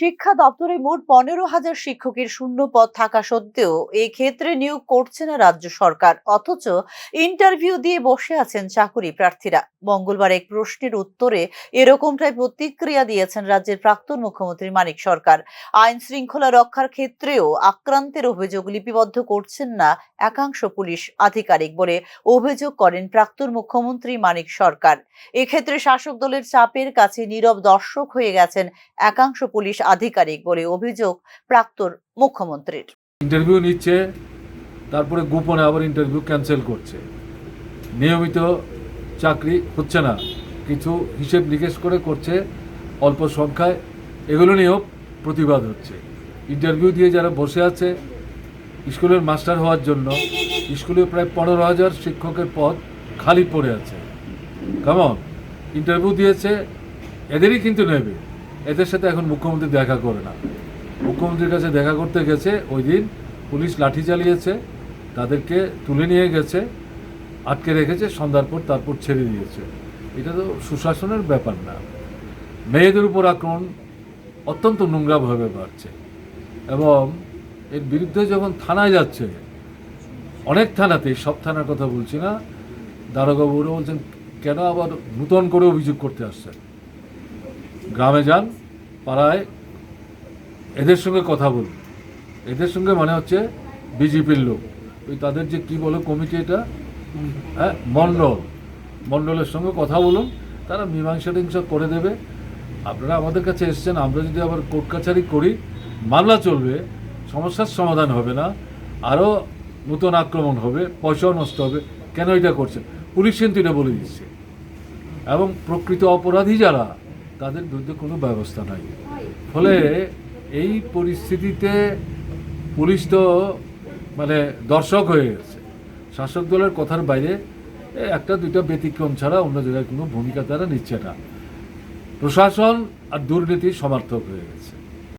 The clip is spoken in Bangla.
শিক্ষা দপ্তরে মোট পনেরো হাজার শিক্ষকের শূন্য পদ থাকা সত্ত্বেও এই ক্ষেত্রে নিয়োগ করছে না রাজ্য সরকার। অথচ ইন্টারভিউ দিয়ে বসে আছেন চাকুরি প্রার্থীরা। মঙ্গলবার এক প্রশ্নের উত্তরে এরকমটাই প্রতিক্রিয়া দিয়েছেন রাজ্যের প্রাক্তন মুখ্যমন্ত্রী মানিক সরকার। আইন শৃঙ্খলা রক্ষার ক্ষেত্রেও আক্রান্তের অভিযোগ লিপিবদ্ধ করছেন না একাংশ পুলিশ আধিকারিক বলে অভিযোগ করেন প্রাক্তন মুখ্যমন্ত্রী মানিক সরকার। এক্ষেত্রে শাসক দলের চাপের কাছে নীরব দর্শক হয়ে গেছেন একাংশ পুলিশ আধিকারিক বলে অভিযোগ প্রাক্তন মুখ্যমন্ত্রীর। ইন্টারভিউ নিচ্ছে, তারপরে গোপনে আবার ইন্টারভিউ ক্যান্সেল করছে। নিয়মিত চাকরি হচ্ছে না, কিছু হিসেব নিকেশ করে করছে, অল্প সংখ্যায়। এগুলো নিয়েও প্রতিবাদ হচ্ছে। ইন্টারভিউ দিয়ে যারা বসে আছে, স্কুলের মাস্টার হওয়ার জন্য, স্কুলে প্রায় পনেরো হাজার শিক্ষকের পদ খালি পড়ে আছে। কেমন ইন্টারভিউ দিয়েছে, এদেরই কিন্তু নেবে। এদের সাথে এখন মুখ্যমন্ত্রী দেখা করে না। মুখ্যমন্ত্রীর কাছে দেখা করতে গেছে, ওই দিন পুলিশ লাঠি চালিয়েছে, তাদেরকে তুলে নিয়ে গেছে, আটকে রেখেছে, সন্ধ্যার পর তারপর ছেড়ে দিয়েছে। এটা তো সুশাসনের ব্যাপার না। মেয়েদের উপর আক্রমণ অত্যন্ত নোংরাভাবে বাড়ছে এবং এর বিরুদ্ধে যখন থানায় যাচ্ছে, অনেক থানাতেই সব থানার কথা বলছি না দারোগাবুরা বলছেন, কেন আবার নূতন করে অভিযোগ করতে আসছেন? গ্রামে যান, পাড়ায় এদের সঙ্গে কথা বলুন। এদের সঙ্গে মানে হচ্ছে বিজেপির লোক। ওই তাদের যে কি বলে কমিটি এটা? হ্যাঁ মণ্ডল। মণ্ডলের সঙ্গে কথা বলুন, তারা মীমাংসা টিংসা করে দেবে। আপনারা আমাদের কাছে এসছেন, আমরা যদি আবার কোর্ট কাছারি করি, মামলা চলবে, সমস্যার সমাধান হবে না, আরও নতুন আক্রমণ হবে পয়সাও নষ্ট হবে, কেন এটা করছেন? পুলিশ কিন্তু এটা বলে দিচ্ছে। এবং প্রকৃত অপরাধী যারা তাদের বিরুদ্ধে কোনো ব্যবস্থা নাই। ফলে এই পরিস্থিতিতে পুলিশ তো মানে দর্শক হয়ে গেছে। শাসক দলের কথার বাইরে একটা দুইটা ব্যতিক্রম ছাড়া অন্য জায়গায় কোনো ভূমিকা তারা নিচ্ছে না। প্রশাসন আর দুর্নীতি সমার্থক হয়ে গেছে।